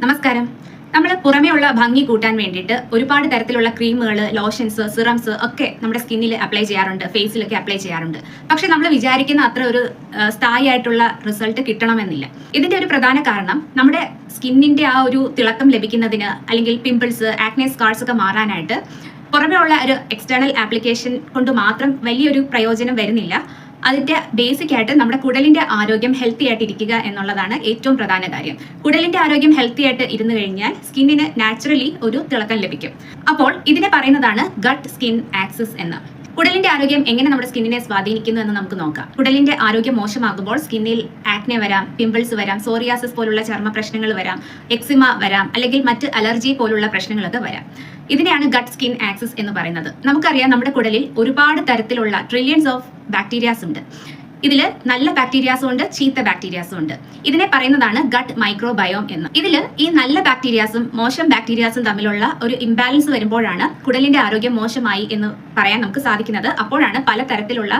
നമസ്കാരം. നമ്മൾ പുറമേയുള്ള ഭംഗി കൂട്ടാൻ വേണ്ടിയിട്ട് ഒരുപാട് തരത്തിലുള്ള ക്രീമുകൾ ലോഷൻസ് സിറംസ് ഒക്കെ നമ്മുടെ സ്കിന്നിൽ അപ്ലൈ ചെയ്യാറുണ്ട് ഫേസിലൊക്കെ അപ്ലൈ ചെയ്യാറുണ്ട്. പക്ഷെ നമ്മൾ വിചാരിക്കുന്ന അത്ര ഒരു സ്ഥായി ആയിട്ടുള്ള റിസൾട്ട് കിട്ടണമെന്നില്ല. ഇതിന്റെ ഒരു പ്രധാന കാരണം നമ്മുടെ സ്കിന്നിന്റെ ആ ഒരു തിളക്കം ലഭിക്കുന്നതിന് അല്ലെങ്കിൽ പിമ്പിൾസ് ആക്നെ സ്കാർസ് ഒക്കെ മാറാനായിട്ട് പുറമേ ഉള്ള ഒരു എക്സ്റ്റേണൽ ആപ്ലിക്കേഷൻ കൊണ്ട് മാത്രം വലിയൊരു പ്രയോജനം വരുന്നില്ല. അതിന്റെ ബേസിക് ആയിട്ട് നമ്മുടെ കുടലിന്റെ ആരോഗ്യം ഹെൽത്തി ആയിട്ട് ഇരിക്കുക എന്നുള്ളതാണ് ഏറ്റവും പ്രധാന കാര്യം. കുടലിന്റെ ആരോഗ്യം ഹെൽത്തി ആയിട്ട് ഇരുന്നു കഴിഞ്ഞാൽ സ്കിന്നിന് നാച്ചുറലി ഒരു തിളക്കം ലഭിക്കും. അപ്പോൾ ഇതിനെ പറയുന്നതാണ് ഗട്ട് സ്കിൻ ആക്സിസ് എന്ന്. കുടലിന്റെ ആരോഗ്യം എങ്ങനെ നമ്മുടെ സ്കിന്നിനെ സ്വാധീനിക്കുന്നു എന്ന് നമുക്ക് നോക്കാം. കുടലിന്റെ ആരോഗ്യം മോശമാകുമ്പോൾ സ്കിന്നിൽ ആക്നെ വരാം പിമ്പിൾസ് വരാം സോറിയാസിസ് പോലുള്ള ചർമ്മ പ്രശ്നങ്ങൾ വരാം എക്സിമ വരാം അല്ലെങ്കിൽ മറ്റ് അലർജി പോലുള്ള പ്രശ്നങ്ങളൊക്കെ വരാം. ഇതിനെയാണ് ഗട്ട് സ്കിൻ ആക്സസ് എന്ന് പറയുന്നത്. നമുക്കറിയാം നമ്മുടെ കുടലിൽ ഒരുപാട് തരത്തിലുള്ള ട്രില്യൺസ് ഓഫ് ബാക്ടീരിയാസ് ഉണ്ട്. ഇതിൽ നല്ല ബാക്ടീരിയാസും ഉണ്ട് ചീത്ത ബാക്ടീരിയാസും ഉണ്ട്. ഇതിനെ പറയുന്നതാണ് ഗട്ട് മൈക്രോബയോം എന്ന്. ഇതിൽ ഈ നല്ല ബാക്ടീരിയാസും മോശം ബാക്ടീരിയാസും തമ്മിലുള്ള ഒരു ഇംബാലൻസ് വരുമ്പോഴാണ് കുടലിന്റെ ആരോഗ്യം മോശമായി എന്ന് പറയാൻ നമുക്ക് സാധിക്കുന്നത്. അപ്പോഴാണ് പലതരത്തിലുള്ള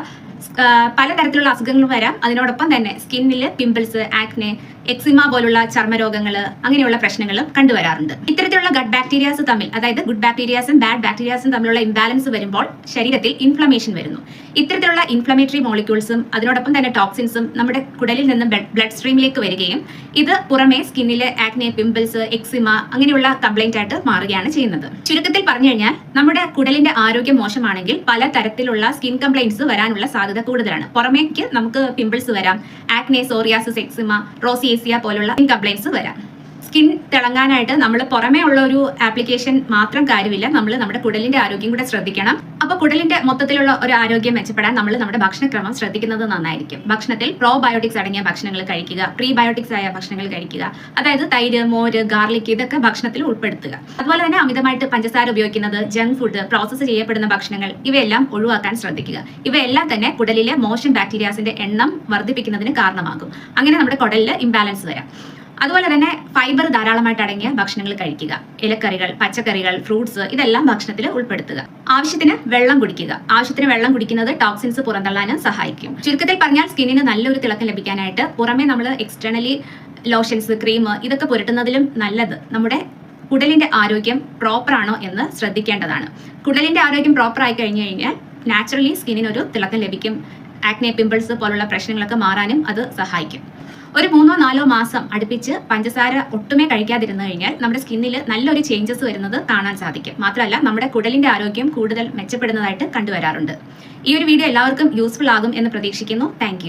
പലതരത്തിലുള്ള അസുഖങ്ങൾ വരാം. അതിനോടൊപ്പം തന്നെ സ്കിന്നിൽ പിമ്പിൾസ് ആക്നെ എക്സിമ പോലുള്ള ചർമ്മരോഗങ്ങൾ അങ്ങനെയുള്ള പ്രശ്നങ്ങളും കണ്ടുവരാറുണ്ട്. ഇത്തരത്തിലുള്ള ഗഡ് ബാക്ടീരിയാസ് തമ്മിൽ അതായത് ഗുഡ് ബാക്ടീരിയാസും ബാഡ് ബാക്ടീരിയാസും തമ്മിലുള്ള ഇംബാലൻസ് വരുമ്പോൾ ശരീരത്തിൽ ഇൻഫ്ലമേഷൻ വരുന്നു. ഇത്തരത്തിലുള്ള ഇൻഫ്ലമേറ്ററി മോളിക്യൂൾസും അതിനോടൊപ്പം തന്നെ ടോക്സിൻസും നമ്മുടെ കുടലിൽ നിന്ന് ബ്ലഡ് സ്ട്രീമിലേക്ക് വരികയും ഇത് പുറമെ സ്കിന്നിലെ ആക്നെ പിമ്പിൾസ് എക്സിമ അങ്ങനെയുള്ള കംപ്ലൈന്റ് ആയിട്ട് മാറുകയാണ് ചെയ്യുന്നത്. ചുരുക്കത്തിൽ പറഞ്ഞു കഴിഞ്ഞാൽ നമ്മുടെ കുടലിന്റെ ആരോഗ്യം മോശമാണെങ്കിൽ പല തരത്തിലുള്ള സ്കിൻ കംപ്ലൈന്റ്സ് വരാനുള്ള സാധ്യത കൂടുതലാണ്. പുറമേക്ക് നമുക്ക് പിമ്പിൾസ് വരാം. ആക്നെ സോറിയാസിസ് എക്സിമ റോസിയേസിയ പോലുള്ള കംപ്ലൈൻസ് വരാം. സ്കിൻ തിളങ്ങാനായിട്ട് നമ്മൾ പുറമേ ഉള്ള ഒരു ആപ്ലിക്കേഷൻ മാത്രം കാര്യമില്ല. നമ്മൾ നമ്മുടെ കുടലിന്റെ ആരോഗ്യം കൂടെ ശ്രദ്ധിക്കണം. അപ്പൊ കുടലിന്റെ മൊത്തത്തിലുള്ള ഒരു ആരോഗ്യം മെച്ചപ്പെടാൻ നമ്മൾ നമ്മുടെ ഭക്ഷണക്രമം ശ്രദ്ധിക്കുന്നത് നന്നായിരിക്കും. ഭക്ഷണത്തിൽ പ്രോബയോട്ടിക്സ് അടങ്ങിയ ഭക്ഷണങ്ങൾ കഴിക്കുക പ്രീബയോട്ടിക്സ് ആയ ഭക്ഷണങ്ങൾ കഴിക്കുക. അതായത് തൈര് മോര് ഗാർലിക് ഇതൊക്കെ ഭക്ഷണത്തിൽ ഉൾപ്പെടുത്തുക. അതുപോലെ തന്നെ അമിതമായിട്ട് പഞ്ചസാര ഉപയോഗിക്കുന്നത് ജങ്ക് ഫുഡ് പ്രോസസ്സ് ചെയ്യപ്പെടുന്ന ഭക്ഷണങ്ങൾ ഇവയെല്ലാം ഒഴിവാക്കാൻ ശ്രദ്ധിക്കുക. ഇവയെല്ലാം തന്നെ കുടലിലെ മോശം ബാക്ടീരിയാസിന്റെ എണ്ണം വർദ്ധിപ്പിക്കുന്നതിന് കാരണമാകും. അങ്ങനെ നമ്മുടെ കുടലിൽ ഇംബാലൻസ് വരാം. അതുപോലെ തന്നെ ഫൈബർ ധാരാളമായിട്ട് അടങ്ങിയ ഭക്ഷണങ്ങൾ കഴിക്കുക. ഇലക്കറികൾ പച്ചക്കറികൾ ഫ്രൂട്ട്സ് ഇതെല്ലാം ഭക്ഷണത്തിൽ ഉൾപ്പെടുത്തുക. ആവശ്യത്തിന് വെള്ളം കുടിക്കുക. ആവശ്യത്തിന് വെള്ളം കുടിക്കുന്നത് ടോക്സിൻസ് പുറന്തള്ളാനും സഹായിക്കും. ചുരുക്കത്തിൽ പറഞ്ഞാൽ സ്കിന്നിന് നല്ലൊരു തിളക്കം ലഭിക്കാനായിട്ട് പുറമെ നമ്മൾ എക്സ്റ്റേണലി ലോഷൻസ് ക്രീം ഇതൊക്കെ പുരട്ടുന്നതിലും നല്ലത് നമ്മുടെ കുടലിന്റെ ആരോഗ്യം പ്രോപ്പർ ആണോ എന്ന് ശ്രദ്ധിക്കേണ്ടതാണ്. കുടലിന്റെ ആരോഗ്യം പ്രോപ്പർ ആയി കഴിഞ്ഞു കഴിഞ്ഞാൽ നാച്ചുറലി സ്കിന്നിനൊരു തിളക്കം ലഭിക്കും ആക്നെ പിമ്പിൾസ് പോലുള്ള പ്രശ്നങ്ങളൊക്കെ മാറാനും അത് സഹായിക്കും. ഒരു മൂന്നോ നാലോ മാസം അടുപ്പിച്ച് പഞ്ചസാര ഒട്ടുമേ കഴിക്കാതിരുന്നു കഴിഞ്ഞാൽ നമ്മുടെ സ്കിന്നിൽ നല്ലൊരു ചേഞ്ചസ് വരുന്നത് കാണാൻ സാധിക്കും. മാത്രമല്ല നമ്മുടെ കുടലിന്റെ ആരോഗ്യം കൂടുതൽ മെച്ചപ്പെടുന്നതായിട്ട് കണ്ടുവരാറുണ്ട്. ഈ ഒരു വീഡിയോ എല്ലാവർക്കും യൂസ്ഫുൾ ആകും എന്ന് പ്രതീക്ഷിക്കുന്നു. താങ്ക്